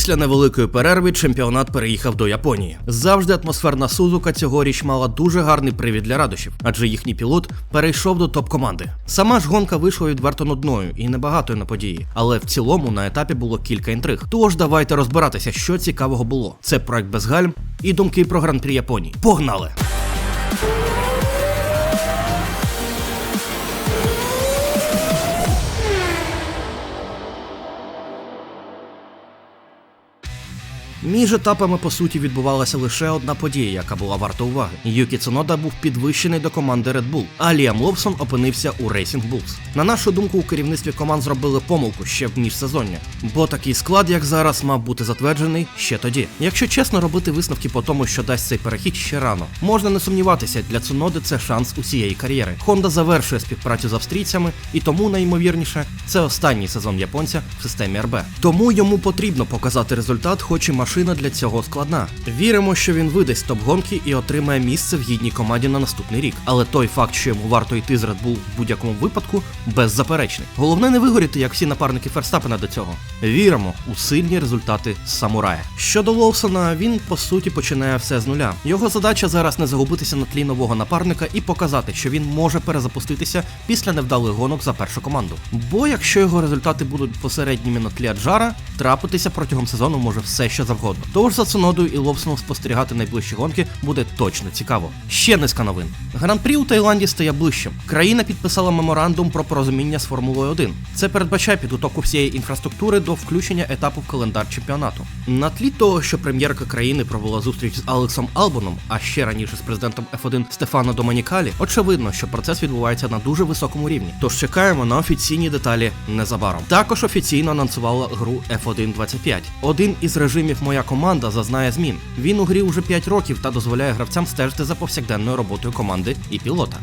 Після невеликої перерви чемпіонат переїхав до Японії. Завжди атмосферна Сузука цьогоріч мала дуже гарний привід для радощів, адже їхній пілот перейшов до топ-команди. Сама ж гонка вийшла відверто нудною і небагатою на події, але в цілому на етапі було кілька інтриг. Тож давайте розбиратися, що цікавого було. Це проект без гальм і думки про гран-прі Японії. Погнали! Між етапами по суті відбувалася лише одна подія, яка була варта уваги. Юкі Цунода був підвищений до команди Red Bull, а Ліам Лобсон опинився у Racing Bulls. На нашу думку, у керівництві команд зробили помилку ще в міжсезоння, бо такий склад, як зараз, мав бути затверджений ще тоді. Якщо чесно, робити висновки по тому, що дасть цей перехід ще рано. Можна не сумніватися, для Цуноди це шанс усієї кар'єри. Honda завершує співпрацю з австрійцями, і тому найімовірніше це останній сезон японця в системі РБ. Тому йому потрібно показати результат, хоч і машина для цього складна. Віримо, що він видасть топ-гонки і отримає місце в гідній команді на наступний рік. Але той факт, що йому варто йти з Red Bull в будь-якому випадку, беззаперечний. Головне не вигоріти, як всі напарники Ферстапена до цього. Віримо у сильні результати самурая. Щодо Лоусона, він по суті починає все з нуля. Його задача зараз не загубитися на тлі нового напарника і показати, що він може перезапуститися після невдалих гонок за першу команду. Бо якщо його результати будуть посередніми на тлі Аджара, трапитися протягом сезону може все що завгодно. Тож за Цунодою і Лобсоном спостерігати найближчі гонки буде точно цікаво. Ще низка новин. Гран-прі у Таїланді стає ближчим. Країна підписала меморандум про порозуміння з Формулою 1. Це передбачає підготовку всієї інфраструктури до включення етапу в календар чемпіонату. На тлі того, що прем'єрка країни провела зустріч з Алексом Албоном, а ще раніше з президентом F1 Стефано Доманікалі, очевидно, що процес відбувається на дуже високому рівні. Тож чекаємо на офіційні деталі незабаром. Також офіційно анонсувала гру F1 25. Один із режимів моя команда зазнає змін. Він у грі уже 5 років та дозволяє гравцям стежити за повсякденною роботою команди і пілота.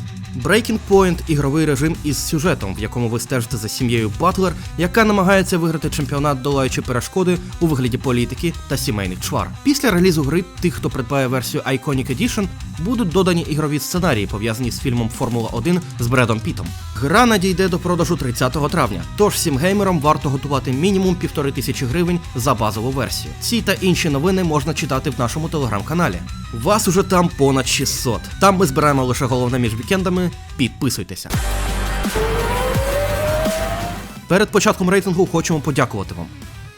Breaking Point – ігровий режим із сюжетом, в якому ви стежите за сім'єю Батлер, яка намагається виграти чемпіонат, долаючи перешкоди у вигляді політики та сімейних чвар. Після релізу гри тих, хто придбає версію Iconic Edition, будуть додані ігрові сценарії, пов'язані з фільмом Формула 1 з Бредом Пітом. Гра надійде до продажу 30 травня, тож всім геймерам варто готувати мінімум півтори тисячі гривень за базову версію. Ці та інші новини можна читати в нашому телеграм-каналі. Вас уже там понад 600. Там ми збираємо лише головне між вікендами. Підписуйтеся. Перед початком рейтингу хочемо подякувати вам.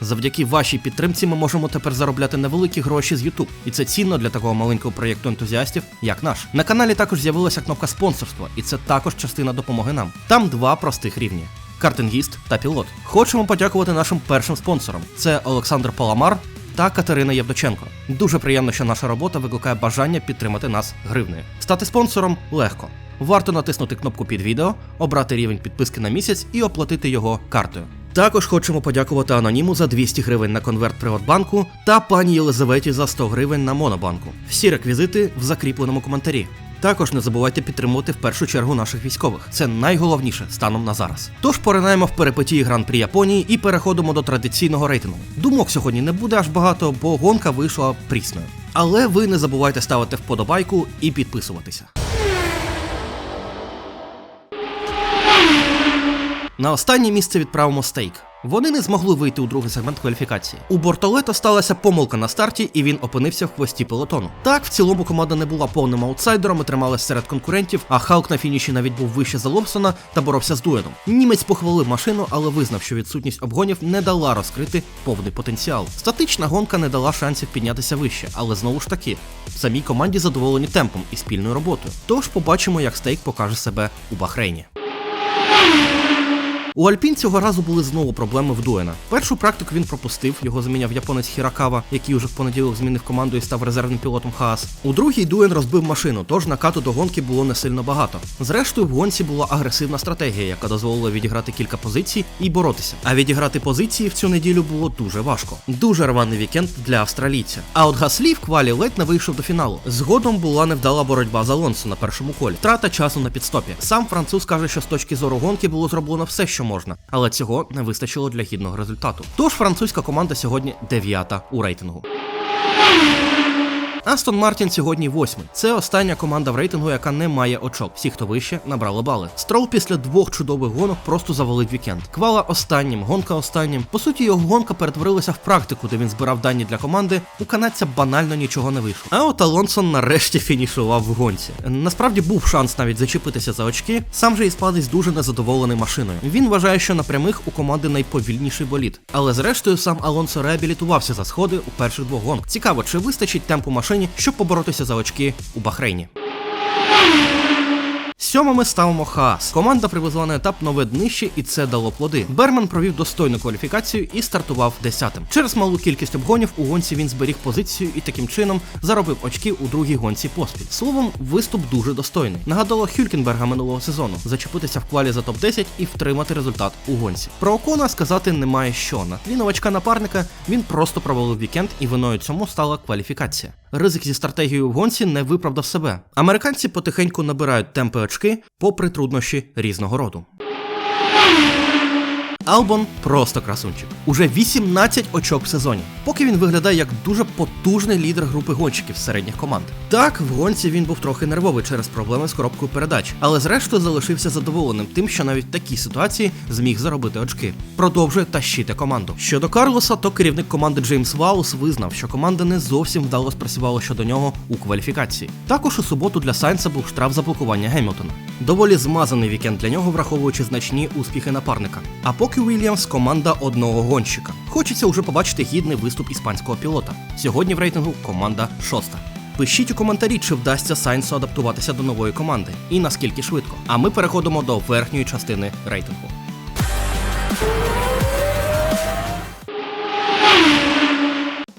Завдяки вашій підтримці ми можемо тепер заробляти невеликі гроші з YouTube, і це цінно для такого маленького проєкту ентузіастів, як наш. На каналі також з'явилася кнопка спонсорства, і це також частина допомоги нам. Там два простих рівні. Картингіст та пілот. Хочемо подякувати нашим першим спонсорам. Це Олександр Паламар та Катерина Євдоченко. Дуже приємно, що наша робота викликає бажання підтримати нас гривнею. Стати спонсором легко. Варто натиснути кнопку під відео, обрати рівень підписки на місяць і оплатити його картою. Також хочемо подякувати Аноніму за 200 гривень на конверт Приватбанку та пані Єлизаветі за 100 гривень на Монобанку. Всі реквізити в закріпленому коментарі. Також не забувайте підтримувати в першу чергу наших військових. Це найголовніше станом на зараз. Тож поринаємо в перипетії гран-прі Японії і переходимо до традиційного рейтингу. Думок сьогодні не буде аж багато, бо гонка вийшла прісною. Але ви не забувайте ставити вподобайку і підписуватися. На останнє місце відправимо стейк. Вони не змогли вийти у другий сегмент кваліфікації. У Бортолето сталася помилка на старті, і він опинився в хвості пелотону. Так, в цілому команда не була повним аутсайдером і трималась серед конкурентів, а Халк на фініші навіть був вище за Лобсона та боровся з дуетом. Німець похвалив машину, але визнав, що відсутність обгонів не дала розкрити повний потенціал. Статична гонка не дала шансів піднятися вище, але знову ж таки, в самій команді задоволені темпом і спільною роботою. Тож побачимо, як стейк покаже себе у Бахрейні. У Альпін цього разу були знову проблеми в Дуена. Першу практику він пропустив, його заміняв японець Хіракава, який уже в понеділок змінив команду і став резервним пілотом Хаас. У другій Дуен розбив машину, тож накату до гонки було не сильно багато. Зрештою, в гонці була агресивна стратегія, яка дозволила відіграти кілька позицій і боротися. А відіграти позиції в цю неділю було дуже важко. Дуже рваний вікенд для австралійця. А от Гаслі в квалі ледь не вийшов до фіналу. Згодом була невдала боротьба з Алонсо на першому колі. Втрата часу на підстопі. Сам француз каже, що з точки зору гонки було зроблено все, що можна, але цього не вистачило для гідного результату. Тож французька команда сьогодні дев'ята у рейтингу. Астон Мартін сьогодні восьмий. Це остання команда в рейтингу, яка не має очок. Всі, хто вище, набрали бали. Строл після двох чудових гонок просто завалив вікенд. Квала останнім, гонка останнім. По суті, його гонка перетворилася в практику, де він збирав дані для команди. У канадця банально нічого не вийшло. А от Алонсон нарешті фінішував в гонці. Насправді був шанс навіть зачепитися за очки. Сам же іспанець дуже незадоволений машиною. Він вважає, що на прямих у команди найповільніший болід. Але зрештою сам Алонсо реабілітувався за сходи у перших двох гонках. Цікаво, чи вистачить темпу машині, щоб поборотися за очки у Бахрейні. Сьомими ставимо Хаас. Команда привезла на етап нове днище, і це дало плоди. Берман провів достойну кваліфікацію і стартував десятим. Через малу кількість обгонів у гонці він зберіг позицію і таким чином заробив очки у другій гонці поспіль. Словом, виступ дуже достойний. Нагадало Хюлькенберга минулого сезону зачепитися в квалі за топ-10 і втримати результат у гонці. Про Окона сказати немає що. На тлі новачка напарника він просто провалив вікенд, і виною цьому стала кваліфікація. Ризик зі стратегією в гонці не виправдав себе. Американці потихеньку набирають темпи очки, попри труднощі різного роду. Албон просто красунчик. Уже 18 очок в сезоні. Поки він виглядає як дуже потужний лідер групи гонщиків середніх команд. Так, в гонці він був трохи нервовий через проблеми з коробкою передач, але зрештою залишився задоволеним тим, що навіть в такій ситуації зміг заробити очки. Продовжує тащити команду. Щодо Карлоса, то керівник команди Джеймс Ваус визнав, що команда не зовсім вдало спрацювала щодо нього у кваліфікації. Також у суботу для Сайнса був штраф за блокування Гемілтона. Доволі змазаний вікенд для нього, враховуючи значні успіхи напарника. А поки Уільямс команда одного гонщика. Хочеться уже побачити гідний виступ іспанського пілота. Сьогодні в рейтингу команда шоста. Пишіть у коментарі, чи вдасться Сайнсу адаптуватися до нової команди і наскільки швидко. А ми переходимо до верхньої частини рейтингу.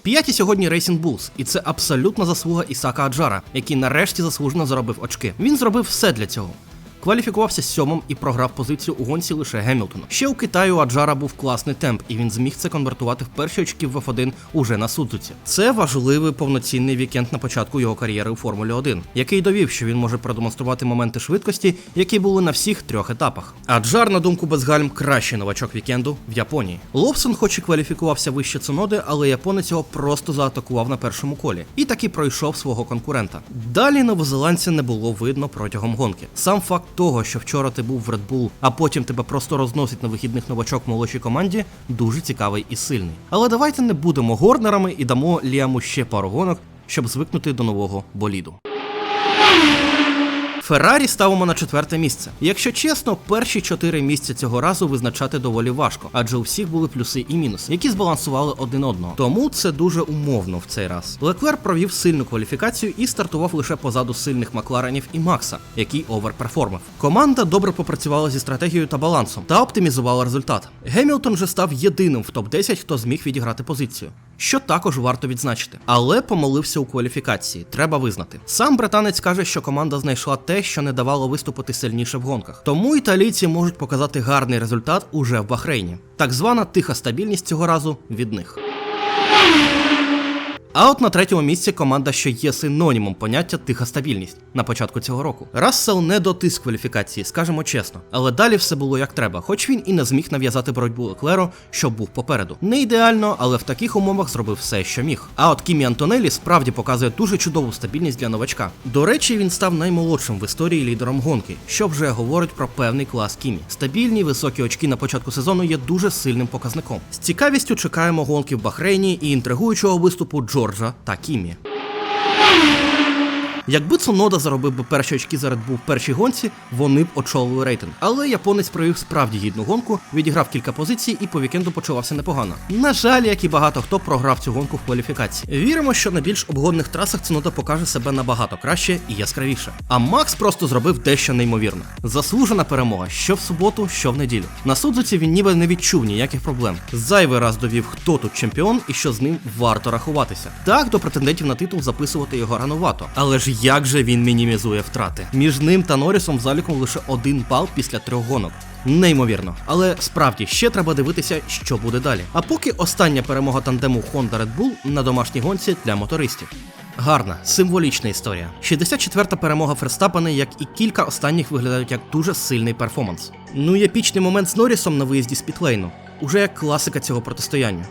П'яті сьогодні Racing Bulls, і це абсолютна заслуга Ісака Аджара, який нарешті заслужено заробив очки. Він зробив все для цього. Кваліфікувався сьомим і програв позицію у гонці лише Гемілтону. Ще у Китаю Аджара був класний темп, і він зміг це конвертувати в перші очки в F1 уже на Судзуці. Це важливий повноцінний вікенд на початку його кар'єри у Формулі 1, який довів, що він може продемонструвати моменти швидкості, які були на всіх трьох етапах. Аджар, на думку Безгальм, кращий новачок вікенду в Японії. Лобсон, хоч і кваліфікувався вище Цуноди, але японець його просто заатакував на першому колі і таки пройшов свого конкурента. Далі новозеландця не було видно протягом гонки. Сам факт того, що вчора ти був в Red Bull, а потім тебе просто розносить на вихідних новачок в молодшій команді, дуже цікавий і сильний. Але давайте не будемо горнерами і дамо Ліаму ще пару гонок, щоб звикнути до нового боліду. Феррарі ставимо на четверте місце. Якщо чесно, перші чотири місця цього разу визначати доволі важко, адже у всіх були плюси і мінуси, які збалансували один одного. Тому це дуже умовно в цей раз. Леклер провів сильну кваліфікацію і стартував лише позаду сильних Макларенів і Макса, який оверперформив. Команда добре попрацювала зі стратегією та балансом та оптимізувала результат. Гемілтон же став єдиним в топ 10 хто зміг відіграти позицію. Що також варто відзначити, але помилився у кваліфікації, треба визнати. Сам британець каже, що команда знайшла те, що не давало виступити сильніше в гонках. Тому італійці можуть показати гарний результат уже в Бахрейні. Так звана тиха стабільність цього разу від них. А от на третьому місці команда, що є синонімом поняття тиха стабільність на початку цього року. Рассел не дотис кваліфікації, скажемо чесно, але далі все було як треба, хоч він і не зміг нав'язати боротьбу Леклеру, що був попереду. Не ідеально, але в таких умовах зробив все, що міг. А от Кімі Антонелі справді показує дуже чудову стабільність для новачка. До речі, він став наймолодшим в історії лідером гонки, що вже говорить про певний клас Кімі. Стабільні високі очки на початку сезону є дуже сильним показником. З цікавістю чекаємо гонки в Бахрейні і інтригуючого виступу Джорджа та Кімі. Якби Цунода заробив би перші очки за Red Bull першій гонці, вони б очолили рейтинг. Але японець провів справді гідну гонку, відіграв кілька позицій і по вікенду почувався непогано. На жаль, як і багато хто програв цю гонку в кваліфікації. Віримо, що на більш обгонних трасах Цунода покаже себе набагато краще і яскравіше. А Макс просто зробив дещо неймовірне. Заслужена перемога що в суботу, що в неділю. На Судзуці він ніби не відчув ніяких проблем. Зайвий раз довів, хто тут чемпіон і що з ним варто рахуватися. Так, до претендентів на титул записувати його ранувато. Але ж як же він мінімізує втрати? Між ним та Норрісом заліком лише один бал після трьох гонок. Неймовірно, але справді ще треба дивитися, що буде далі. А поки остання перемога тандему Honda Red Bull на домашній гонці для мотористів. Гарна, символічна історія. 64-та перемога Ферстапена, як і кілька останніх, виглядають як дуже сильний перформанс. Ну і епічний момент з Норрісом на виїзді з Пітлейну. Уже як класика цього протистояння.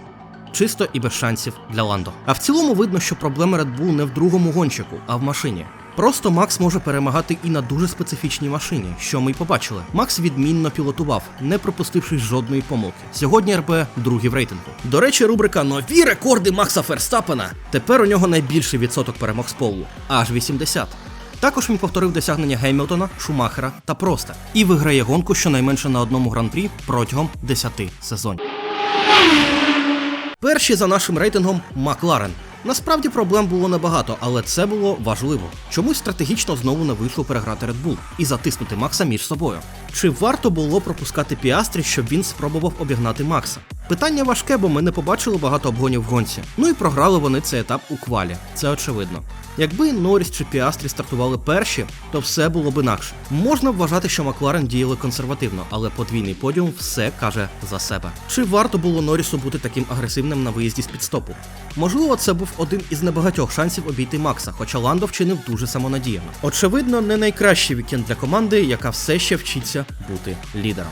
Чисто і без шансів для Ландо. А в цілому видно, що проблема Red Bull не в другому гонщику, а в машині. Просто Макс може перемагати і на дуже специфічній машині, що ми й побачили. Макс відмінно пілотував, не пропустивши жодної помилки. Сьогодні РБ другий в рейтингу. До речі, рубрика Нові рекорди Макса Ферстапена. Тепер у нього найбільший відсоток перемог з полу аж 80. Також він повторив досягнення Геймілтона, Шумахера та Проста і виграє гонку щонайменше на одному гран-прі протягом 10 сезонів. Перші за нашим рейтингом Макларен. Насправді проблем було небагато, але це було важливо. Чомусь стратегічно знову не вийшло переграти Red Bull і затиснути Макса між собою. Чи варто було пропускати Піастрі, щоб він спробував обігнати Макса? Питання важке, бо ми не побачили багато обгонів в гонці. Ну і програли вони цей етап у квалі. Це очевидно. Якби Норріс чи Піастрі стартували перші, то все було б інакше. Можна вважати, що Макларен діяли консервативно, але подвійний подіум все каже за себе. Чи варто було Норрісу бути таким агресивним на виїзді з підстопу? Можливо, це був один із небагатьох шансів обійти Макса, хоча Ландо вчинив дуже самонадіяно. Очевидно, не найкращий вікенд для команди, яка все ще вчиться бути лідером.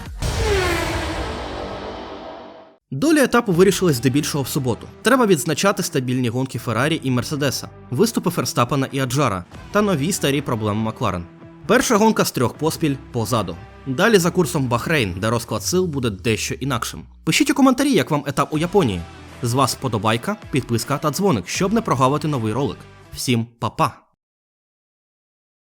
Доля етапу вирішилась здебільшого в суботу. Треба відзначати стабільні гонки Феррарі і Мерседеса, виступи Ферстапена і Аджара та нові старі проблеми Макларен. Перша гонка з трьох поспіль позаду. Далі за курсом Бахрейн, де розклад сил буде дещо інакшим. Пишіть у коментарі, як вам етап у Японії. З вас подобайка, підписка та дзвоник, щоб не прогавити новий ролик. Всім па-па!